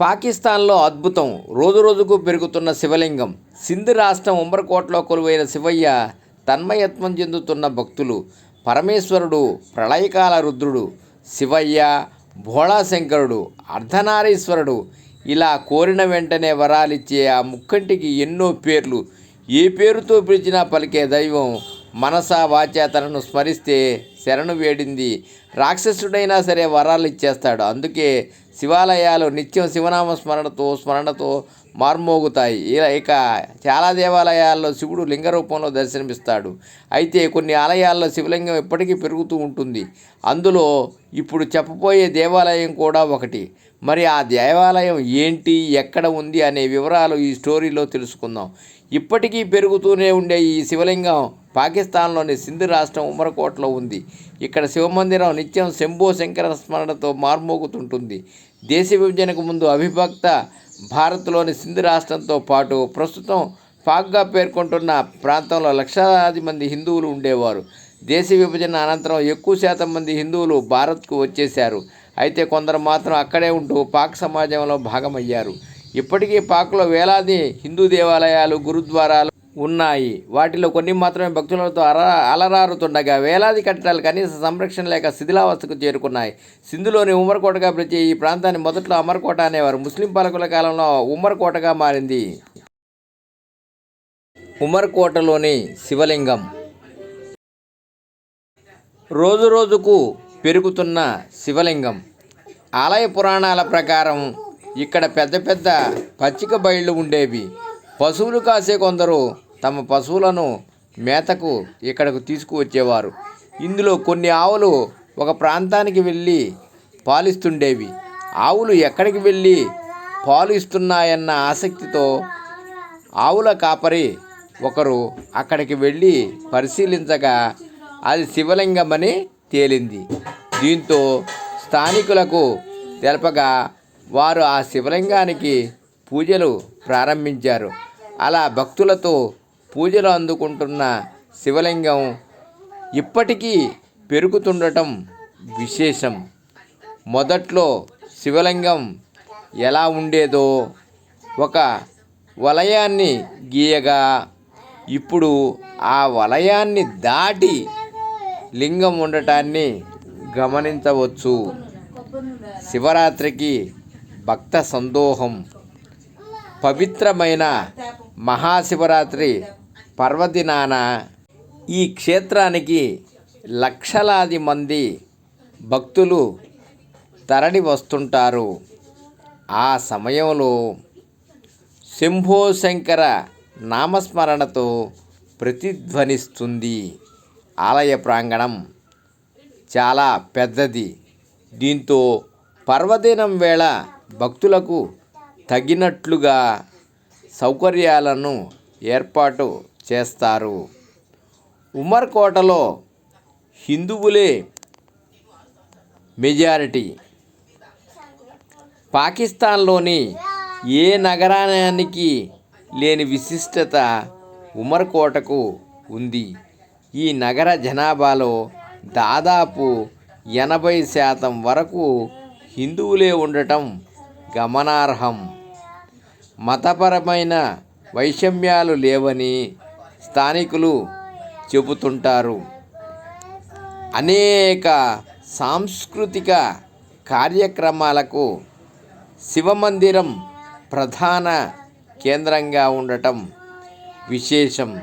పాకిస్తాన్లో అద్భుతం. రోజు రోజుకు పెరుగుతున్న శివలింగం. సింధు రాష్ట్రం ఉమ్మరకోటలో కొలువైన శివయ్య తన్మయత్వం చెందుతున్న భక్తులు. పరమేశ్వరుడు ప్రళయకాల రుద్రుడు. శివయ్య భోళాశంకరుడు. అర్ధనారీశ్వరుడు. ఇలా కోరిన వెంటనే వరాలిచ్చే ఆ ముక్కంటికి ఎన్నో పేర్లు. ఏ పేరుతో పిలిచినా పలికే దైవం మనసా వాచా తనను స్మరిస్తే శరణు వేడింది. రాక్షసుడైనా సరే వరాలు ఇచ్చేస్తాడు. అందుకే శివాలయాలు నిత్యం శివనామ స్మరణతో స్మరణతో మార్మోగుతాయి. ఇలా ఇక చాలా దేవాలయాల్లో శివుడు లింగ రూపంలో దర్శనమిస్తాడు. అయితే కొన్ని ఆలయాల్లో శివలింగం ఎప్పటికీ పెరుగుతూ ఉంటుంది. అందులో ఇప్పుడు చెప్పబోయే దేవాలయం కూడా ఒకటి. మరి ఆ దేవాలయం ఏంటి? ఎక్కడ ఉంది? అనే వివరాలు ఈ స్టోరీలో తెలుసుకుందాం. ఇప్పటికీ పెరుగుతూనే ఉండే ఈ శివలింగం పాకిస్తాన్లోని సింధు రాష్ట్రం ఉమరకోటలో ఉంది. ఇక్కడ శివమందిరం నిత్యం శంభో శంకర స్మరణతో మార్మోగుతుంటుంది. దేశ విభజనకు ముందు అవిభక్త భారత్లోని సింధు రాష్ట్రంతో పాటు ప్రస్తుతం పాక్గా పేర్కొంటున్న ప్రాంతంలో లక్షలాది మంది హిందువులు ఉండేవారు. దేశ విభజన అనంతరం ఎక్కువ శాతం మంది హిందువులు భారత్కు వచ్చేశారు. అయితే కొందరు మాత్రం అక్కడే ఉంటూ పాక్ సమాజంలో భాగమయ్యారు. ఇప్పటికీ పాక్లో వేలాది హిందూ దేవాలయాలు గురుద్వారాలు ఉన్నాయి. వాటిలో కొన్ని మాత్రమే భక్తులతో అర అలరారుతుండగా వేలాది కట్టడాలు కనీస సంరక్షణ లేక శిథిలావస్థకు చేరుకున్నాయి. సింధులోని ఉమ్మర్కోటగా పిలిచే ఈ ప్రాంతాన్ని మొదట్లో అమర్కోట అనేవారు. ముస్లిం పాలకుల కాలంలో ఉమ్మర్కోటగా మారింది. ఉమర్కోటలోని శివలింగం రోజు రోజుకు పెరుగుతున్న శివలింగం. ఆలయ పురాణాల ప్రకారం ఇక్కడ పెద్ద పెద్ద పచ్చిక బయళ్ళు ఉండేవి. పశువులు కాసే కొందరు తమ పశువులను మేతకు ఇక్కడకు తీసుకువచ్చేవారు. ఇందులో కొన్ని ఆవులు ఒక ప్రాంతానికి వెళ్ళి పాలిస్తుండేవి. ఆవులు ఎక్కడికి వెళ్ళి పాలు ఇస్తున్నాయన్న ఆసక్తితో ఆవుల కాపరి ఒకరు అక్కడికి వెళ్ళి పరిశీలించగా అది శివలింగమని తేలింది. దీంతో స్థానికులకు తెలపగా వారు ఆ శివలింగానికి పూజలు ప్రారంభించారు. అలా భక్తులతో పూజలు అందుకుంటున్న శివలింగం ఇప్పటికీ పెరుగుతుండటం విశేషం. మొదట్లో శివలింగం ఎలా ఉండేదో ఒక వలయాన్ని గీయగా ఇప్పుడు ఆ వలయాన్ని దాటి లింగం ఉండటాన్ని గమనించవచ్చు. శివరాత్రికి భక్త సందోహం. పవిత్రమైన మహాశివరాత్రి పర్వదినాన ఈ క్షేత్రానికి లక్షలాది మంది భక్తులు తరలి వస్తుంటారు. ఆ సమయంలో శంభో శంకర నామస్మరణతో ప్రతిధ్వనిస్తుంది. ఆలయ ప్రాంగణం చాలా పెద్దది. దీంతో పర్వదినం వేళ భక్తులకు తగినట్లుగా సౌకర్యాలను ఏర్పాటు చేస్తారు. ఉమర్కోటలో హిందువులే మెజారిటీ. పాకిస్తాన్లోని ఏ నగరానికి లేని విశిష్టత ఉమర్కోటకు ఉంది. ఈ నగర జనాభాలో దాదాపు ఎనభై శాతం వరకు హిందువులే ఉండటం గమనార్హం. మతపరమైన వైషమ్యాలు లేవని స్థానికులు చెబుతుంటారు. అనేక సాంస్కృతిక కార్యక్రమాలకు శివమందిరం ప్రధాన కేంద్రంగా ఉండటం విశేషం.